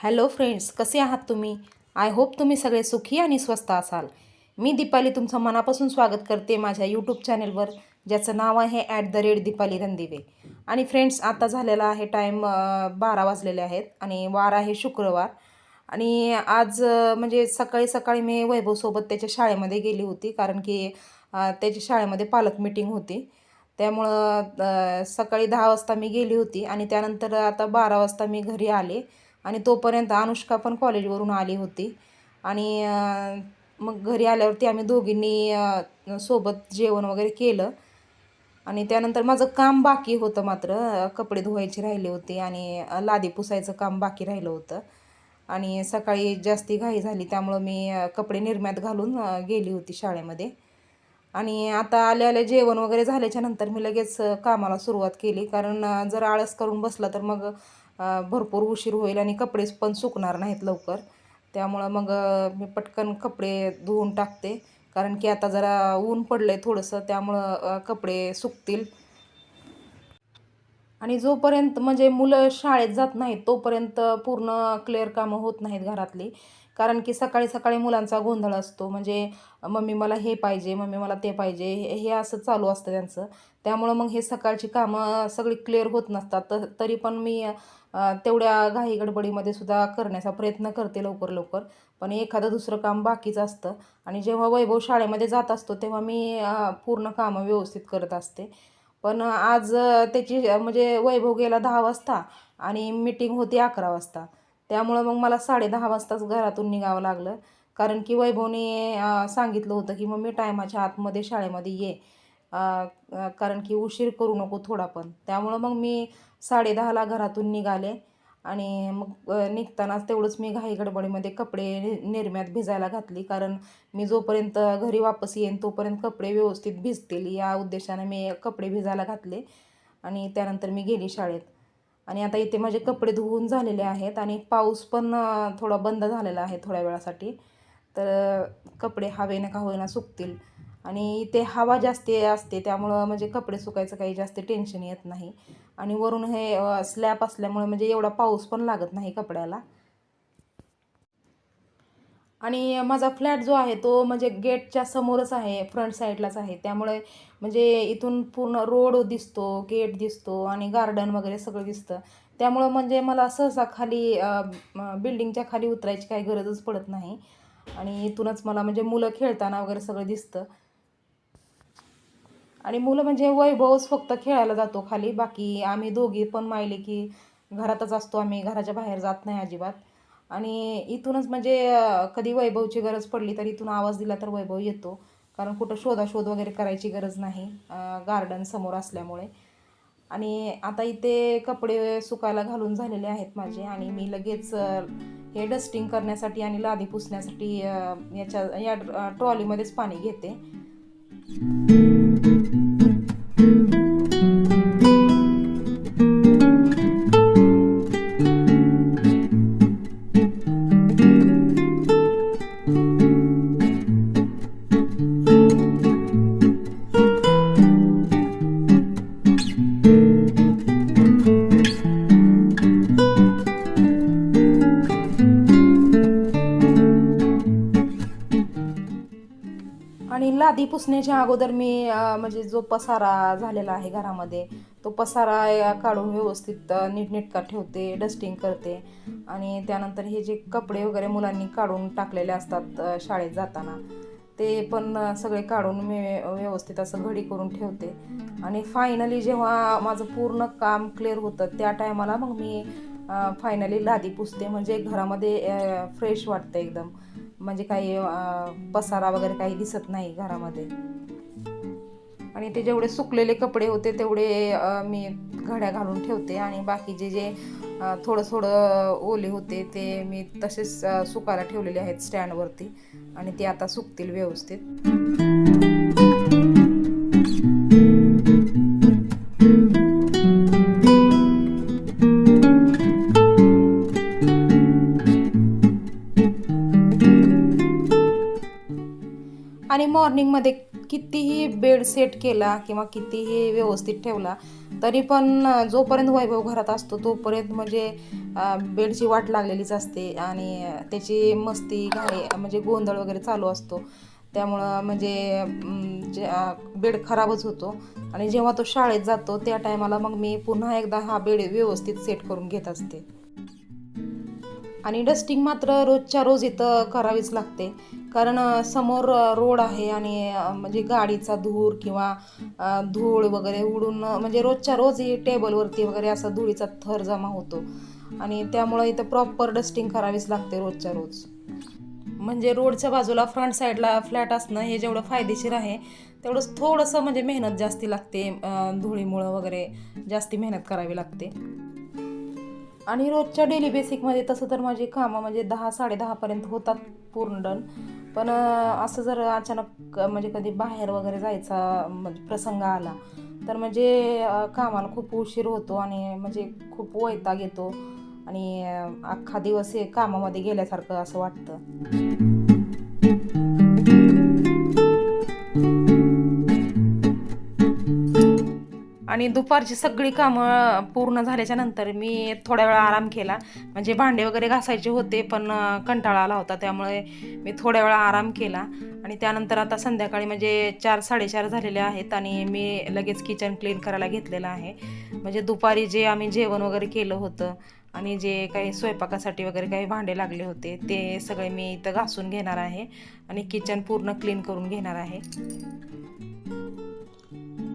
Hello friends कसे आहात तुम्ही? आय होप तुम्ही सगळे सुखी आणि स्वस्त असाल. मी दीपाली तुमचं मनापासून स्वागत करते माझ्या यूट्यूब चॅनेलवर ज्याचं नाव आहे at the rate Deepali Randive आणि फ्रेंड्स आता झालेला आहे टाईम बारा वाजलेले आहेत आणि वार आहे शुक्रवार. आणि आज म्हणजे सकाळी सकाळी मी वैभवसोबत त्याच्या शाळेमध्ये गेली होती कारण की त्याच्या शाळेमध्ये पालक मिटिंग होती. त्यामुळं सकाळी दहा वाजता मी गेली होती आणि त्यानंतर आता बारा वाजता मी घरी आले. आणि तोपर्यंत अनुष्का पण कॉलेजवरून आली होती. आणि मग घरी आल्यावरती आम्ही दोघींनी सोबत जेवण वगैरे केलं. आणि त्यानंतर माझं काम बाकी होतं मात्र कपडे धुवायचे राहिले होते आणि लादी पुसायचं काम बाकी राहिलं होतं. आणि सकाळी जास्ती घाई झाली त्यामुळं मी कपडे निरम्यात घालून गेली होती शाळेमध्ये. आणि आता आल्या आल्या जेवण वगैरे झाल्याच्यानंतर मी लगेच कामाला सुरुवात केली. कारण जर आळस करून बसला तर मग भरपूर उशीर होईल आणि कपडेच पण सुकणार नाहीत लवकर. त्यामुळं मग मी पटकन कपडे धुवून टाकते. कारण की आता जरा ऊन पडलं आहे थोडंसं त्यामुळं कपडे सुकतील. आणि जोपर्यंत म्हणजे मुलं शाळेत जात नाहीत तोपर्यंत पूर्ण क्लिअर कामं होत नाहीत घरातली. कारण की सकाळी सकाळी मुलांचा गोंधळ असतो. म्हणजे मम्मी मला हे पाहिजे मम्मी मला ते पाहिजे हे हे असं चालू असतं त्यांचं. त्यामुळं मग हे सकाळची कामं सगळी क्लिअर होत नसतात. तर तरी पण मी तेवढ्या घाई गडबडीमध्ये सुद्धा करण्याचा प्रयत्न करते लवकर लवकर. पण एखादं दुसरं काम बाकीच असतं. आणि जेव्हा वैभव शाळेमध्ये जात असतो तेव्हा मी पूर्ण कामं व्यवस्थित करत असते. पण आज त्याची म्हणजे वैभव गेला दहा वाजता आणि मीटिंग होती अकरा वाजता. त्यामुळं मग मला साडेदहा वाजताच घरातून निघावं लागलं. कारण की वैभवने सांगितलं होतं की मग मी टायमाच्या आतमध्ये शाळेमध्ये ये. कारण की उशीर करू नको थोडा पण. त्यामुळं मग मी साडेदहाला घरातून निघाले आणि मग निघतानाच तेवढंच मी घाई गडबडीमध्ये कपडे निर्म्यात निरम्यात भिजायला घातली. कारण मी जोपर्यंत घरी वापस येईन तोपर्यंत कपडे व्यवस्थित भिजतील. या उद्देशाने मी कपडे भिजायला घातले आणि त्यानंतर मी गेली शाळेत. आणि आता इथे माझे कपडे धुवून झालेले आहेत आणि पाऊस पण थोडा बंद झालेला आहे थोड्या वेळासाठी. तर कपडे हवेनं का होईना सुकतील. आणि इथे हवा जास्त असते त्यामुळं म्हणजे कपडे सुकायचं काही जास्त टेन्शन येत नाही. आणि वरून हे स्लॅब असल्यामुळे म्हणजे एवढा पाऊस पण लागत नाही कपड्याला. आणि माझा फ्लॅट जो आहे तो म्हणजे गेटच्या समोरच आहे फ्रंट साईडलाच आहे. त्यामुळे म्हणजे इथून पूर्ण रोड दिसतो गेट दिसतो आणि गार्डन वगैरे सगळं दिसतं. त्यामुळं म्हणजे मला सहसा खाली बिल्डिंगच्या खाली उतरायची काही गरजच पडत नाही. आणि इथूनच मला म्हणजे मुलं खेळताना वगैरे सगळं दिसतं. आणि मुलं म्हणजे वैभवच फक्त खेळायला जातो खाली. बाकी आम्ही दोघी पण मायले की घरातच असतो आम्ही घराच्या बाहेर जात नाही अजिबात. आणि इथूनच म्हणजे कधी वैभवची गरज पडली तर इथून आवाज दिला तर वैभव येतो. कारण कुठं शोधाशोध वगैरे करायची गरज नाही गार्डन समोर असल्यामुळे. आणि आता इथे कपडे सुकायला घालून झालेले आहेत माझे आणि मी लगेच हे डस्टिंग करण्यासाठी आणि लादी पुसण्यासाठी याच्या या ट्रॉलीमध्येच पाणी घेते. आणि पुसण्याच्या अगोदर मी म्हणजे जो पसारा झालेला आहे घरामध्ये तो पसारा काढून व्यवस्थित नीटनेटका ठेवते डस्टिंग करते. आणि त्यानंतर हे जे कपडे वगैरे मुलांनी काढून टाकलेले असतात शाळेत जाताना ते पण सगळे काढून मी व्यवस्थित असं घडी करून ठेवते. आणि फायनली जेव्हा माझं पूर्ण काम क्लिअर होतं त्या टायमाला मग मी फायनली लादी पुसते. म्हणजे घरामध्ये फ्रेश वाटतं एकदम. म्हणजे काही पसारा वगैरे काही दिसत नाही घरामध्ये. आणि ते जेवढे सुकलेले कपडे होते तेवढे मी घड्या घालून ठेवते आणि बाकीचे जे थोडं थोडं ओले होते ते मी तसेच सुकायला ठेवलेले आहेत स्टँडवरती आणि ते आता सुकतील व्यवस्थित. आणि मॉर्निंगमध्ये कितीही बेड सेट केला किंवा कितीही व्यवस्थित ठेवला तरी पण जोपर्यंत वैभव घरात असतो तोपर्यंत म्हणजे बेडची वाट लागलेलीच असते आणि त्याची मस्ती घाई म्हणजे गोंधळ वगैरे चालू असतो. त्यामुळं म्हणजे जे बेड खराबच होतो. आणि जेव्हा तो शाळेत जातो त्या टायमाला मग मी पुन्हा एकदा हा बेड व्यवस्थित सेट करून घेत असते. आणि डस्टिंग मात्र रोजच्या रोज इथं करावीच लागते. कारण समोर रोड आहे आणि म्हणजे गाडीचा धूर किंवा धूळ वगैरे उडून म्हणजे रोजच्या रोज ही टेबलवरती वगैरे असा धुळीचा थर जमा होतो. आणि त्यामुळं इथं प्रॉपर डस्टिंग करावीच लागते रोजच्या रोज. म्हणजे रोडच्या बाजूला फ्रंट साईडला फ्लॅट असणं हे जेवढं फायदेशीर आहे तेवढंच थोडंसं म्हणजे मेहनत जास्ती लागते धुळीमुळं वगैरे जास्ती मेहनत करावी लागते. आणि रोजच्या डेली बेसिकमध्ये तसं तर माझी कामं म्हणजे दहा साडेदहापर्यंत होतात पूर्ण डन पण असं जर अचानक म्हणजे कधी बाहेर वगैरे जायचा म्हणजे प्रसंग आला तर म्हणजे कामाला खूप उशीर होतो आणि म्हणजे खूप वैताग येतो आणि अख्खा दिवस हे कामामध्ये गेल्यासारखं असं वाटतं. आणि दुपारची सगळी कामं पूर्ण झाल्याच्यानंतर मी थोड्या वेळा आराम केला. म्हणजे भांडे वगैरे घासायचे होते पण कंटाळा आला होता. त्यामुळे मी थोड्या वेळा आराम केला. आणि त्यानंतर आता संध्याकाळी म्हणजे चार साडेचार झालेले आहेत आणि मी लगेच किचन क्लीन करायला घेतलेलं आहे. म्हणजे दुपारी जे आम्ही जेवण वगैरे केलं होतं आणि जे काही स्वयंपाकासाठी वगैरे काही भांडे लागले होते ते सगळे मी इथं घासून घेणार आहे. आणि किचन पूर्ण क्लीन करून घेणार आहे.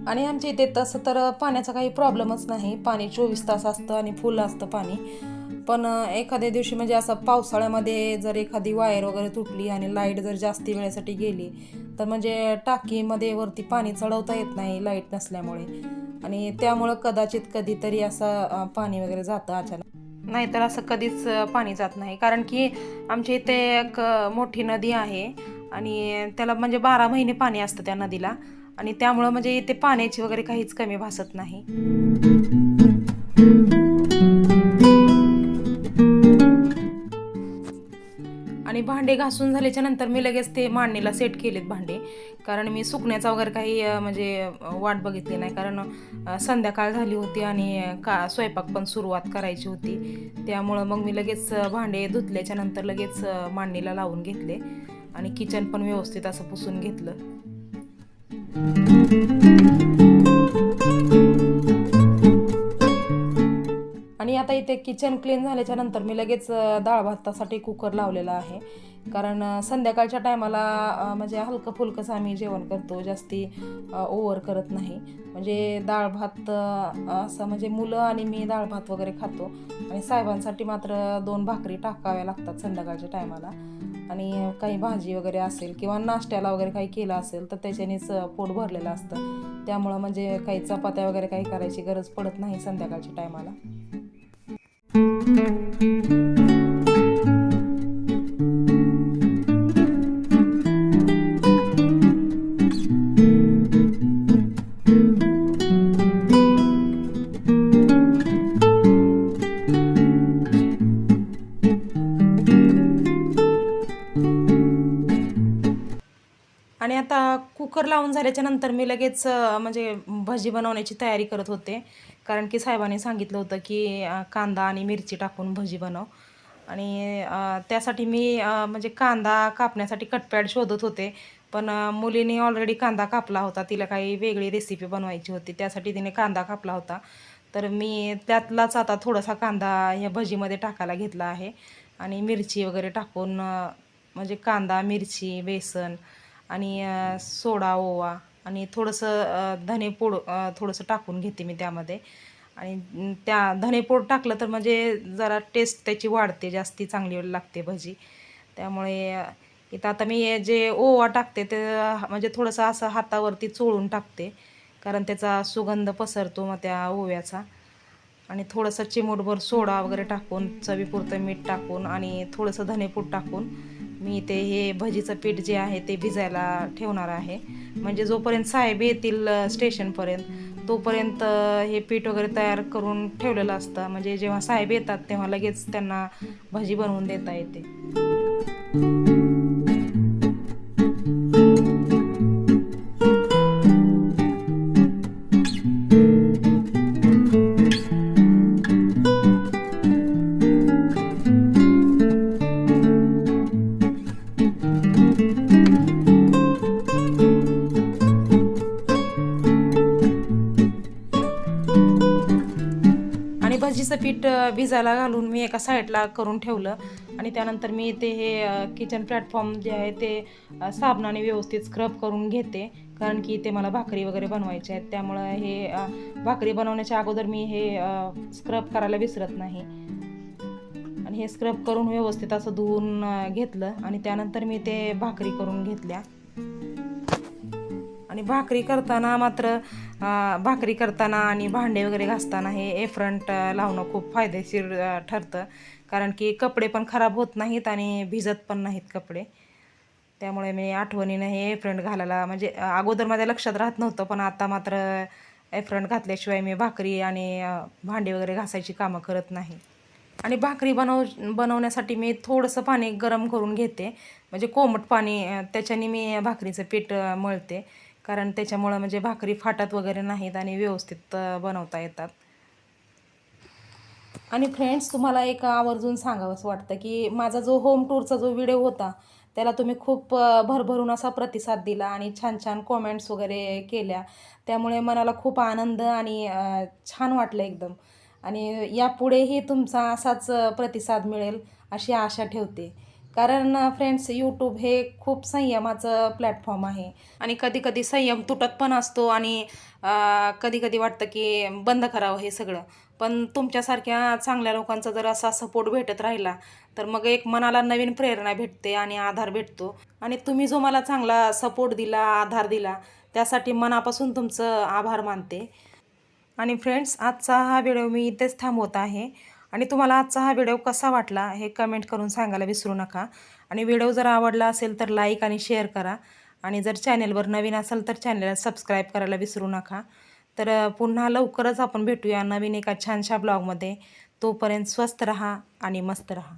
आणि आमच्या इथे तसं तर पाण्याचा काही प्रॉब्लेमच नाही. पाणी चोवीस तास असतं आणि फुल असतं पाणी. पण एखाद्या दिवशी म्हणजे असं पावसाळ्यामध्ये जर एखादी वायर वगैरे तुटली आणि लाइट जर जास्ती वेळेसाठी गेली तर म्हणजे टाकीमध्ये वरती पाणी चढवता येत नाही लाइट नसल्यामुळे. आणि त्यामुळं कदाचित कधीतरी असं पाणी वगैरे जातं अचानक. नाहीतर असं कधीच पाणी जात नाही. कारण की आमच्या इथे एक मोठी नदी आहे आणि त्याला म्हणजे बारा महिने पाणी असतं त्या नदीला. आणि त्यामुळं म्हणजे इथे पाण्याची वगैरे काहीच कमी भासत नाही. आणि भांडे घासून झाल्याच्यानंतर मी लगेच ते मांडणीला सेट केलेत भांडे. कारण मी सुकण्याचा वगैरे काही म्हणजे वाट बघितली नाही. कारण संध्याकाळ झाली होती आणि का स्वयंपाक पण सुरुवात करायची होती. त्यामुळं मग मी लगेच भांडे धुतल्याच्या नंतर लगेच मांडणीला लावून घेतले. आणि किचन पण व्यवस्थित असं पुसून घेतलं. आणि आता इथे किचन क्लीन झाल्याच्यानंतर मी लगेच डाळ भातासाठी कुकर लावलेला आहे. कारण संध्याकाळच्या टायमाला म्हणजे हलकं फुलकंच आम्ही जेवण करतो जास्ती ओव्हर करत नाही. म्हणजे डाळ भात असं म्हणजे मुलं आणि मी डाळ भात वगैरे खातो. आणि साहेबांसाठी मात्र दोन भाकरी टाकाव्या लागतात संध्याकाळच्या टायमाला. आणि काही भाजी वगैरे असेल किंवा नाश्त्याला वगैरे काही केलं असेल तर त्याच्यानेच पोट भरलेलं असतं. त्यामुळं म्हणजे काही चपात्या वगैरे काही करायची गरज पडत नाही संध्याकाळच्या टायमाला. आता कुकर लावून झाल्याच्यानंतर मी लगेच म्हणजे भजी बनवण्याची तयारी करत होते. कारण की साहेबांनी सांगितलं होतं की कांदा आणि मिरची टाकून भजी बनव. आणि त्यासाठी मी म्हणजे कांदा कापण्यासाठी कटपॅड शोधत होते. पण मुलीने ऑलरेडी कांदा कापला होता. तिला काही वेगळी रेसिपी बनवायची होती. त्यासाठी तिने कांदा कापला होता. तर मी त्यातलाच आता थोडासा कांदा ह्या भजीमध्ये टाकायला घेतला आहे. आणि मिरची वगैरे टाकून म्हणजे कांदा मिरची बेसन आणि सोडा ओवा आणि थोडंसं धनेपूड थोडंसं टाकून घेते मी त्यामध्ये. आणि त्या धनेपूड टाकलं तर म्हणजे जरा टेस्ट त्याची वाढते जास्ती चांगली लागते भजी. त्यामुळे इथं आता मी जे ओवा टाकते ते म्हणजे थोडंसं असं हातावरती चोळून टाकते. कारण त्याचा सुगंध पसरतो मग त्या ओव्याचा. आणि थोडंसं चिमूटभर सोडा वगैरे टाकून चवीपुरतं मीठ टाकून आणि थोडंसं धनेपूट टाकून मी ते हे भजीचं पीठ जे आहे ते भिजायला ठेवणार आहे. म्हणजे जोपर्यंत साहेब येतील स्टेशनपर्यंत तोपर्यंत हे पीठ वगैरे तयार करून ठेवलेलं असतं. म्हणजे जेव्हा साहेब येतात तेव्हा लगेच त्यांना भजी बनवून देता येते. पीठ भिजायला घालून मी एका साईडला करून ठेवलं. आणि त्यानंतर मी ते हे किचन प्लॅटफॉर्म जे आहे ते साबणाने व्यवस्थित स्क्रब करून घेते. कारण की ते मला भाकरी वगैरे बनवायचे आहेत. त्यामुळं हे भाकरी बनवण्याच्या अगोदर मी हे स्क्रब करायला विसरत नाही. आणि हे स्क्रब करून व्यवस्थित असं धुवून घेतलं. आणि त्यानंतर मी ते भाकरी करून घेतल्या. आणि भाकरी करताना मात्र भाकरी करताना आणि भांडे वगैरे घासताना हे एफ्रंट लावणं खूप फायदेशीर ठरतं. कारण की कपडे पण खराब होत नाहीत आणि भिजत पण नाहीत कपडे. त्यामुळे मी आठवणीनं हे एफ्रंट घालायला म्हणजे अगोदर माझ्या लक्षात राहत नव्हतं पण आता मात्र एफ्रंट घातल्याशिवाय मी भाकरी आणि भांडे वगैरे घासायची कामं करत नाही. आणि भाकरी बनव बनवण्यासाठी मी थोडंसं पाणी गरम करून घेते. म्हणजे कोमट पाणी त्याच्याने मी भाकरीचं पीठ मळते. कारण त्याच्यामुळं म्हणजे भाकरी फाटत वगैरे नाहीत आणि व्यवस्थित बनवता येतात. आणि फ्रेंड्स तुम्हाला एक आवर्जून सांगावंसं वाटतं की माझा जो होम टूरचा जो व्हिडिओ होता त्याला तुम्ही खूप भरभरून असा प्रतिसाद दिला आणि छान छान कॉमेंट्स वगैरे केल्या. त्यामुळे मनाला खूप आनंद आणि छान वाटलं एकदम. आणि यापुढेही तुमचा असाच प्रतिसाद मिळेल अशी आशा ठेवते. कारण फ्रेंड्स यूट्यूब हे खूप संयमाचं प्लॅटफॉर्म आहे. आणि कधी कधी संयम तुटत पण असतो आणि कधी कधी वाटतं की बंद करावं हे सगळं. पण तुमच्यासारख्या चांगल्या लोकांचा जर असा सपोर्ट भेटत राहिला तर मग एक मनाला नवीन प्रेरणा भेटते आणि आधार भेटतो. आणि तुम्ही जो मला चांगला सपोर्ट दिला आधार दिला त्यासाठी मनापासून तुमचं आभार मानते. आणि फ्रेंड्स आजचा हा व्हिडिओ मी इथेच थांबवत आहे. आणि तुम्हाला आजचा हा व्हिडिओ कसा वाटला हे कमेंट करून सांगायला विसरू नका. आणि व्हिडिओ जर आवडला असेल तर लाईक आणि शेअर करा. आणि जर चॅनेलवर नवीन असेल तर चॅनेलला सबस्क्राईब करायला विसरू नका. तर पुन्हा लवकरच आपण भेटूया नवीन एका छानशा ब्लॉगमध्ये तोपर्यंत स्वस्त रहा आणि मस्त रहा.